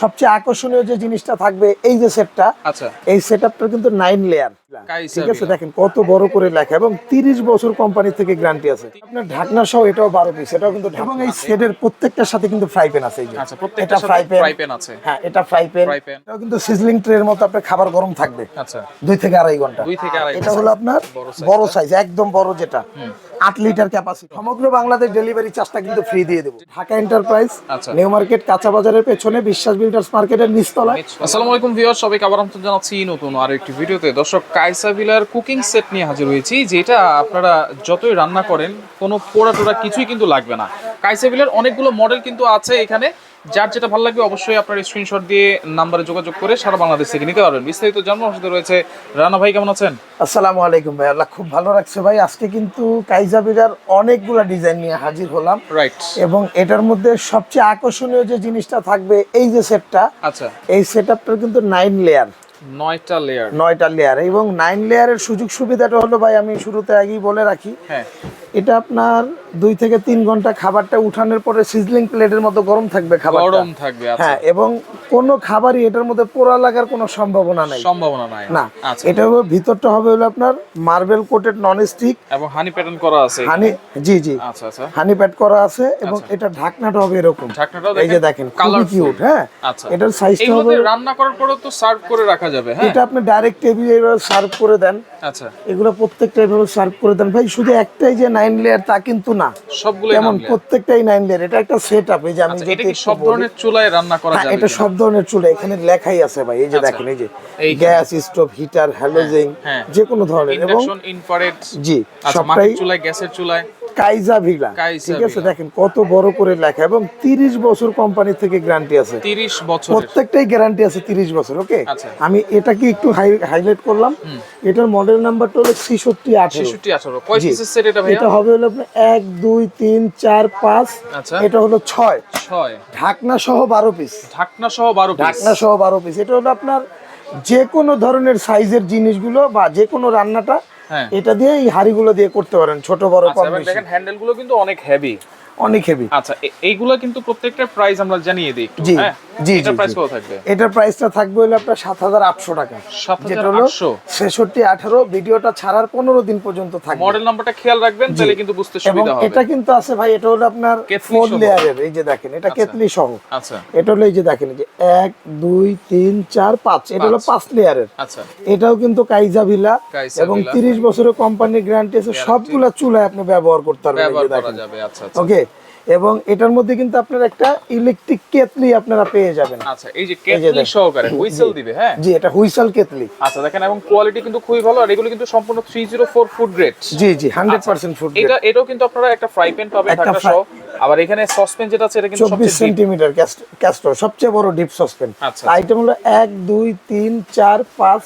সবচেয়ে আকর্ষণীয় যে জিনিসটা থাকবে এই যে সেটটা আচ্ছা। এই সেটআপটা কিন্তু নাইন লেয়ার ঠিক আছে দেখেন কত বড় করে লেখা এবং তিরিশ বছর কোম্পানি থেকে গ্যারান্টি আছে। আপনার ঢাকনা সহ এটাও বারো পিস এটাও কিন্তু এবং এই সেটের প্রত্যেকটার সাথে কিন্তু ফ্রাই প্যান আছে আচ্ছা প্রত্যেকটা ফ্রাই প্যান ফ্রাই প্যান আছে। হ্যাঁ এটা ফ্রাই প্যান এটাও কিন্তু সিজলিং ট্রের মতো আপনার খাবার গরম থাকবে। আচ্ছা। দুই থেকে আড়াই ঘণ্টা। দুই থেকে আড়াই এটা হলো আপনার বড় সাইজ একদম বড় যেটা। আট লিটার ক্যাপাসিটি সমগ্র বাংলাদেশ ডেলিভারি চার্জটা কিন্তু ফ্রি দিয়ে দেবো। ঢাকা এন্টারপ্রাইজ। নিউ মার্কেট কাঁচা বাজারের পেছনে বিশ্বাস বিল্ডার্স মার্কেটের নিচতলায়। আসসালামু আলাইকুম ভিউয়ার সবাইকে আবার আমন্ত্রণ জানাচ্ছি নতুন আর একটি ভিডিওতে। দর্শক কাইসা ভিলার কুকিং সেট নিয়ে হাজির হয়েছি যেটা আপনারা যতই রান্না করেন কোনো পোড়া টোড়া কিছুই কিন্তু লাগবে না। কাইসা ভিলার অনেকগুলো মডেল কিন্তু আছে এখানে। যার যেটা ভালো লাগবে অবশ্যই আপনার স্ক্রিনশট দিয়ে নাম্বারে যোগাযোগ করে সারা বাংলাদেশ থেকে নিতে পারবেন। বিস্তারিত জানানো আমার সাথে রয়েছে রানা ভাই কেমন আছেন? আসসালামু আলাইকুম ভাই আল্লাহ খুব ভালো রাখছে ভাই। আজকে কিন্তু কাইজা বিরার অনেকগুলা ডিজাইন নিয়ে হাজির হলাম। রাইট এবং এটার মধ্যে সবচেয়ে আকর্ষণীয় যে জিনিসটা থাকবে এই যে সেটটা আচ্ছা। এই সেটআপটার কিন্তু নাইন লেয়ার নয়টা লেয়ার নয়টা লেয়ার এবং নাইন লেয়ারের সুযোগ সুবিধাটা হলো ভাই আমি শুরুতে আগেই বলে রাখি। হ্যাঁ। এটা আপনার দুই থেকে তিন ঘণ্টা খাবারটা উঠানোর পরে সিজলিং প্লেটের মতো গরম থাকবে খাবার গরম থাকবে আচ্ছা। হ্যাঁ এবং কোনো খাবারই এটার মধ্যে পোড়া লাগার কোনো সম্ভাবনা নাই। সম্ভাবনা নাই। না আচ্ছা। এটা হলো ভিতরটা হবে হলো আপনার মার্বেল কোটেড নন স্টিক এবং হানি প্যাটার্ন করা আছে হানি জি জি। আচ্ছা আচ্ছা। হানি প্যাড করা আছে এবং এটা ঢাকনাটা হবে এরকম। ঢাকনাটাও এই যে দেখেন কালার কিউট হ্যাঁ। আচ্ছা। এটার সাইজটা হবে রান্না করার পরে তো সার্ভ করে রাখা যাবে হ্যাঁ? এটা আপনি ডাইরেক্ট টেবিলে এভাবে সার্ভ করে দেন। আচ্ছা। এগুলো প্রত্যেকটা এভাবে সার্ভ করে দেন। ভাই শুধু একটাই যে নাইন লেয়ার তা কিন্তু না। সবগুলো যেমন প্রত্যেকটাই নাইন লেয়ার এটা একটা সেট আপ এই যে আমি আচ্ছা, সব ধরনের চুলায় রান্না করা যায় যাবে এটা সব ধরনের চুলা এখানে লেখাই আছে ভাই এই যে দেখেন এই যে গ্যাস স্টোভ হিটার হ্যালোজেন হ্যাঁ। যে কোনো ধরনের এবং ইনফ্রারেড জি আচ্ছা সবটাই চুলায় গ্যাসের চুলায়। কাইজা ভিলা। ঠিক আছে দেখেন কত বড় করে লেখা এবং তিরিশ বছর কোম্পানি থেকে গ্যারান্টি আছে। 30 বছরের। প্রত্যেকটাই গ্যারান্টি আছে তিরিশ বছর ওকে। আমি এটাকে একটু হাইলাইট করলাম। এটার মডেল নাম্বারটা হলো ছিষট্টি আঠারো। 66 18 কয় পিসের সেট এটা ভাইয়া? এটা হবে হলো আপনার এক দুই তিন চার পাঁচ। আচ্ছা। এটা হলো ছয়। 6 ঢাকনা সহ বারো পিস ঢাকনা সহ 12 পিস ঢাকনা সহ বারো পিস এটা হলো আপনার যে কোনো ধরনের সাইজের জিনিসগুলো বা যে কোনো রান্নাটা এটা দিয়ে এই হাড়িগুলো দিয়ে করতে পারেন ছোট বড় আচ্ছা কম বেশি। দেখেন হ্যান্ডেলগুলো কিন্তু অনেক হেভি অনেক হেভি আচ্ছা এইগুলা এইগুলো কিন্তু প্রত্যেকটা প্রাইস আমরা জানিয়ে দিই হ্যাঁ? জি, এটার প্রাইস কত থাকবে? এটার প্রাইসটা থাকবে হলো আপনার সাত হাজার আটশো টাকা। 7800 ছেষট্টি আঠারো ভিডিওটা ছাড়ার পনেরো দিন পর্যন্ত থাকবে। মডেল নাম্বারটা খেয়াল রাখবেন তাহলে কিন্তু বুঝতে এবং সুবিধা হবে। এটা কিন্তু আছে ভাই এটা হলো আপনার ফোর লেয়ারের এই যে দেখেন এটা কেতলি সহ। আচ্ছা। এটা হলো এই যে দেখেন যে এক দুই তিন চার পাঁচ এটা হলো পাঁচ। লেয়ারের আচ্ছা। এটাও কিন্তু কাইজা ভিলা। এবং ভিলা। তিরিশ বছরের কোম্পানির গ্যারান্টি আছে সবগুলা চুলায় আপনি ব্যবহার করতে পারবেন এই ব্যবহার যে দেখেন। আচ্ছা আচ্ছা। ওকে এবং এটার মধ্যে কিন্তু আপনার একটা ইলেকট্রিক কেতলি আপনারা পেয়ে যাবেন। আচ্ছা এই যে দেখেন। সহকারে হুইসেল দিবে হ্যাঁ? জি এটা হুইসেল কেতলি। আচ্ছা দেখেন এবং কোয়ালিটি কিন্তু খুবই ভালো আর এগুলো কিন্তু সম্পূর্ণ 304 ফুড গ্রেড জি জি হান্ড্রেড পার্সেন্ট ফুড এটা এটাও কিন্তু আপনারা একটা ফ্রাই প্যান পাবেন একটা ঢাকনা সহ আবার এখানে সসপ্যান যেটা আছে এটা কিন্তু চব্বিশ সবচেয়ে deep। সেন্টিমিটার ক্যাস্টর সবচেয়ে বড় ডিপ সসপেন আচ্ছা। আইটেম হলো এক দুই তিন চার পাঁচ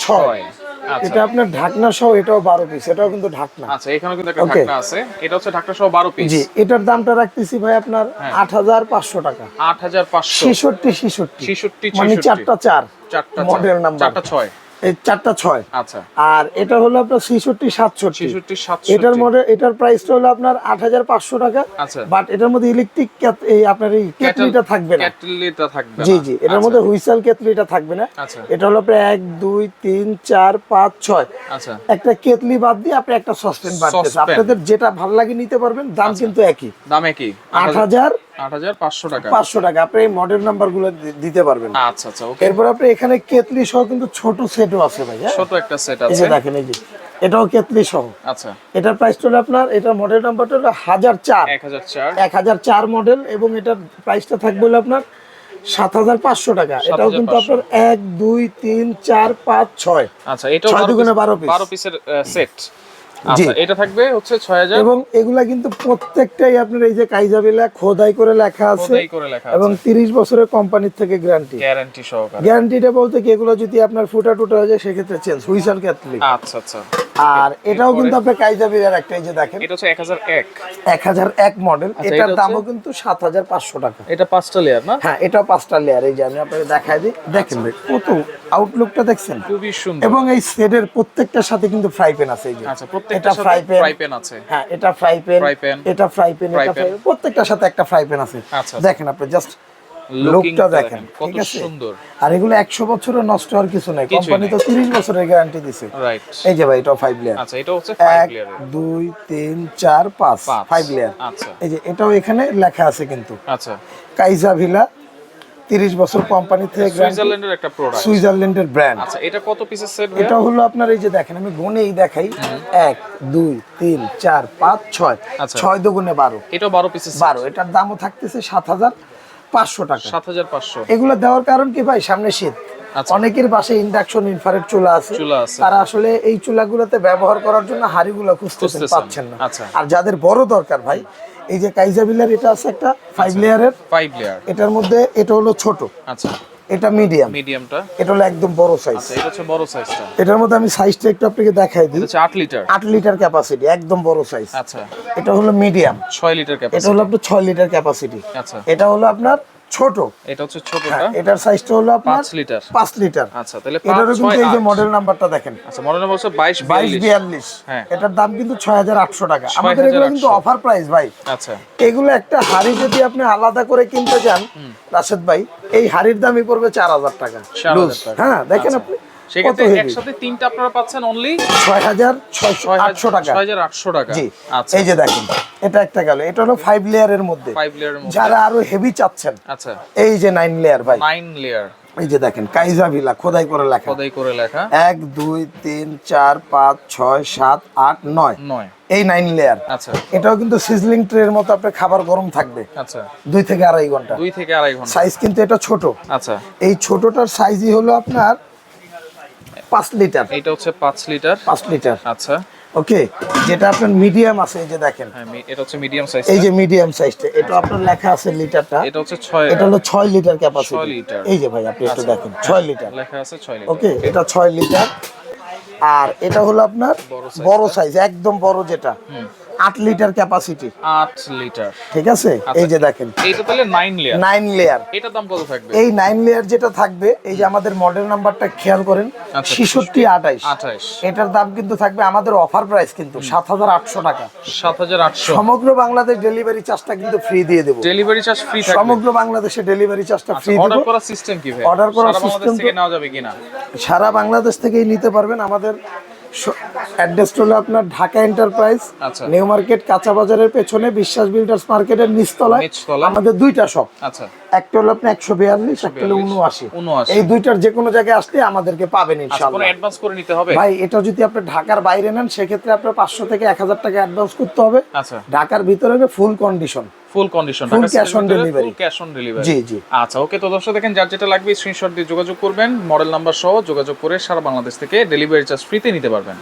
ছয়। ছয়। আচ্ছা এটা আপনার ঢাকনা সহ এটাও বারো পিস এটাও কিন্তু ঢাকনা। আচ্ছা এখানে কিন্তু একটা ঢাকনা আছে। এটা হচ্ছে ঢাকনা সহ 12 পিস জি এটার দামটা রাখতেছি ভাই আপনার হ্যাঁ। আট হাজার পাঁচশো টাকা। 8500 ছেষট্টি ছেষট্টি। 66 মানে 66 চারটা চার চারটা মডেল নাম্বার চারটা ছয়। চারটা ছয়। আচ্ছা। আর এটা হলো আপনার ছেষট্টি সাতষট্টি। এটার মডেল এটার প্রাইসটা হলো আপনার আট হাজার পাঁচশো টাকা। আচ্ছা। বাট এটার মধ্যে ইলেকট্রিক এই আপনার এই কেটলিটা থাকবে না। থাকবে জি জি এটার আচ্ছা, মধ্যে হুইসেল কেতলিটা থাকবে না। আচ্ছা। এটা হলো আপনার এক দুই তিন চার পাঁচ ছয়। আচ্ছা। একটা কেতলি বাদ দিয়ে আপনি একটা সসপেন বাদ। আপনাদের যেটা ভালো লাগে নিতে পারবেন দাম কিন্তু একই। দামে কি আট হাজার 8500 টাকা। পাঁচশো টাকা। আপনি এই মডেল নাম্বারগুলো দিতে পারবেন। আচ্ছা আচ্ছা এরপর আপনি এখানে কেতলি সহ কিন্তু ছোট সেটও আছে ভাই হ্যাঁ? ছোট একটা সেট এই যে দেখেন এই যে এটাও কেতলি সহ। আচ্ছা। এটার প্রাইস হলো আপনার এটার মডেল নাম্বারটা হলো হাজার চার। এক হাজার চার। মডেল এবং এটার প্রাইসটা থাকবে হলো আপনার সাত হাজার পাঁচশো টাকা। এটাও কিন্তু আপনার এক দুই তিন চার পাঁচ ছয়। আচ্ছা এটা ছয় দুগুণে বারো পিস। 12 পিসের সেট এটা থাকবে হচ্ছে 6000 এবং এগুলা কিন্তু প্রত্যেকটাই আপনার এই যে কাইজাবিলা খোদাই করে লেখা আছে এবং আছে। তিরিশ বছরের কোম্পানির থেকে গ্যারান্টি গ্যারান্টি সহকারে। গ্যারান্টিটা বলতে কি এগুলো যদি আপনার ফুটা টুটা হয়ে যায় সেক্ষেত্রে চেঞ্জ হুইসেল ক্যাথলিক আচ্ছা আচ্ছা। আর এটাও কিন্তু আপনার কাইজাবিলার একটা এই যে দেখেন। এটা হচ্ছে 1001 এক। হাজার এক মডেল আচ্ছা, এটার দামও কিন্তু সাত হাজার পাঁচশো টাকা। এটা পাঁচটা লেয়ার না? হ্যাঁ এটাও পাঁচটা লেয়ার এই যে আমি আপনাকে দেখাই দিই। দেখেন ভাই কত আউটলুকটা দেখছেন? খুবই সুন্দর। এবং এই সেটের প্রত্যেকটার সাথে কিন্তু ফ্রাই প্যান আছে এই যে। আচ্ছা প্রত্যেকটা ফ্রাই প্যান ফ্রাই প্যান আছে। হ্যাঁ এটা ফ্রাই প্যান এটা ফ্রাই প্যান এটা প্রত্যেকটার সাথে একটা ফ্রাই প্যান আছে। আচ্ছা। দেখেন আপনি জাস্ট লোকটা দেখেন কত সুন্দর। আর এগুলো বছরের নষ্ট হওয়ার কিছু নাই। কোম্পানি তো তিরিশ বছরের গ্যারান্টি দিছে। রাইট এই যে ভাই এটা লেয়ার আচ্ছা এটা হচ্ছে ফাইভ এক লেয়ারের দুই তিন চার পাঁচ পাঁচ। ফাইভ লেয়ার আচ্ছা। এই যে এটাও এখানে লেখা আছে কিন্তু। আচ্ছা। কাইজা ভিলা তিরিশ বছর কোম্পানি থেকে সুইজারল্যান্ডের একটা প্রোডাক্ট সুইজারল্যান্ডের ব্র্যান্ড আচ্ছা এটা কত পিসের সেট এটা হলো আপনার এই যে দেখেন আমি গুনেই দেখাই। এক দুই তিন চার পাঁচ ছয়। আচ্ছা। ছয় দুগুণে বারো। এটা বারো পিসের বারো এটার দামও থাকতেছে সাত হাজার। পাঁচশো টাকা। সাত হাজার পাঁচশো। এগুলো দেওয়ার কারণ কি ভাই? সামনে শীত। আচ্ছা। অনেকের পাশে ইন্ডাকশন ইনফ্রারেড চুলা আছে। তারা আসলে এই চুলাগুলোতে ব্যবহার করার জন্য হাড়িগুলো খুঁজতেছেন খুঁজতেছেন। পাচ্ছেন না। আচ্ছা। আর যাদের বড় দরকার ভাই এই যে কাইজাবিলার এটা আছে একটা ফাইভ লেয়ারের ফাইভ লেয়ার এটার মধ্যে এটা হলো ছোট। আচ্ছা। এটা মিডিয়াম মিডিয়ামটা এটা হলো একদম বড় সাইজ আচ্ছা এটা হচ্ছে বড় সাইজটা এটার মধ্যে আমি সাইজটা একটু আপনাকে দেখাই দিই। এটা হচ্ছে আট লিটার 8 লিটার ক্যাপাসিটি একদম বড় সাইজ আচ্ছা। এটা হলো মিডিয়াম 6 লিটার ক্যাপাসিটি এটা হলো আপনার 6 লিটার ক্যাপাসিটি আচ্ছা। এটা হলো আপনার ছোট। এটা হচ্ছে ছোটটা হ্যাঁ, এটার সাইজটা হলো আপনার পাঁচ লিটার। 5 লিটার। আচ্ছা তাহলে এটারও কিন্তু এই যে মডেল নাম্বারটা দেখেন। আচ্ছা মডেল নাম্বার হচ্ছে বাইশ বাইশ বিয়াল্লিশ। বিয়াল্লিশ। হ্যাঁ। এটার দাম কিন্তু ছয় হাজার আটশো টাকা। আমাদের এগুলো কিন্তু অফার প্রাইস ভাই। আচ্ছা। এগুলো একটা হাড়ি যদি আপনি আলাদা করে কিনতে চান রাশেদ ভাই এই হাড়ির দামই পড়বে চার হাজার টাকা। 4,000 টাকা। হ্যাঁ দেখেন আচ্ছা। আপনি। সেক্ষেত্রে একসাথে তিনটা আপনারা পাচ্ছেন অনলি ছয় হাজার ছয়শো আটশো টাকা। ছয় হাজার আটশো টাকা। জি। আচ্ছা। এই যে দেখেন এটা একটা গেল। এটা হলো ফাইভ লেয়ারের মধ্যে। ফাইভ লেয়ারের মধ্যে। যারা আরও হেভি চাচ্ছেন আচ্ছা। এই যে নাইন লেয়ার ভাই। নাইন লেয়ার এই যে দেখেন কাইজা ভিলা খোদাই করে লেখা। খোদাই করে লেখা। এক দুই তিন চার পাঁচ ছয় সাত আট নয়। নয়। এই নাইন লেয়ার আচ্ছা। এটাও কিন্তু সিজলিং ট্রের মতো আপনার খাবার গরম থাকবে। আচ্ছা। দুই থেকে আড়াই ঘণ্টা। দুই থেকে আড়াই ঘণ্টা। সাইজ কিন্তু এটা ছোট। আচ্ছা। এই ছোটটার সাইজই হলো আপনার পাঁচ লিটার। এটা হচ্ছে পাঁচ লিটার। পাঁচ লিটার। আচ্ছা। ওকে যেটা আপনার মিডিয়াম আছে এই যে দেখেন। হ্যাঁ এটা হচ্ছে মিডিয়াম সাইজ এই যে মিডিয়াম সাইজটা এটা আপনার লেখা আছে লিটারটা। এটা হচ্ছে 6 এটা হলো ছয় লিটার ক্যাপাসিটি ক্যাপাসিটি লিটার। এই যে ভাই আপনি একটু দেখেন ছয় লিটার। লেখা আছে 6 লিটার। ওকে এটা ছয় লিটার। আর এটা হলো আপনার বড় বড় সাইজ একদম বড় যেটা। আট লিটার ক্যাপাসিটি আট লিটার। ঠিক আছে? আচ্ছা। এই যে দেখেন। এইটা তাহলে নাইন লেয়ার নাইন লেয়ার এটার দাম কত থাকবে? এই নাইন লেয়ার যেটা থাকবে এই যে আমাদের মডেল নাম্বারটা খেয়াল করেন আচ্ছা। ছেষট্টি আঠাইশ। আঠাইশ। এটার দাম কিন্তু থাকবে আমাদের অফার প্রাইস কিন্তু সাত হাজার আটশো টাকা। সাত হাজার আটশো। সমগ্র বাংলাদেশ ডেলিভারি চার্জটা কিন্তু ফ্রি দিয়ে দেবো। ডেলিভারি চার্জ ফ্রি থাকবে। সমগ্র বাংলাদেশে ডেলিভারি চার্জটা ফ্রি দেব। অর্ডার করার সিস্টেম কি ভাই? Order করার তো- থেকে নেওয়া যাবে কিনা? সারা বাংলাদেশ থেকেই নিতে পারবেন আমাদের অ্যাড্রেসটা হলো আপনার ঢাকা এন্টারপ্রাইজ। নিউ মার্কেট কাঁচা বাজারের পেছনে বিশ্বাস বিল্ডার্স মার্কেটের নিচতলায়। আমাদের দুইটা শপ আচ্ছা। একটা হলো আপনার একশো বিয়াল্লিশ একটা হলো উনআশি। এই দুইটার যে কোনো জায়গায় আসলে আমাদেরকে পাবেন আচ্ছা ইনশাআল্লাহ। অ্যাডভান্স করে নিতে হবে? ভাই এটা যদি আপনি ঢাকার বাইরে নেন সেক্ষেত্রে আপনার পাঁচশো থেকে এক হাজার টাকা অ্যাডভান্স করতে হবে। আচ্ছা। ঢাকার ভিতরে full condition full condition Full cash on delivery cash on delivery জি জি। আচ্ছা ওকে তো দর্শক দেখেন যার যেটা লাগবে স্ক্রিনশট দিয়ে যোগাযোগ করবেন মডেল নাম্বার সহ যোগাযোগ করে সারা বাংলাদেশ থেকে ডেলিভারি চার্জ ফ্রিতে নিতে পারবেন।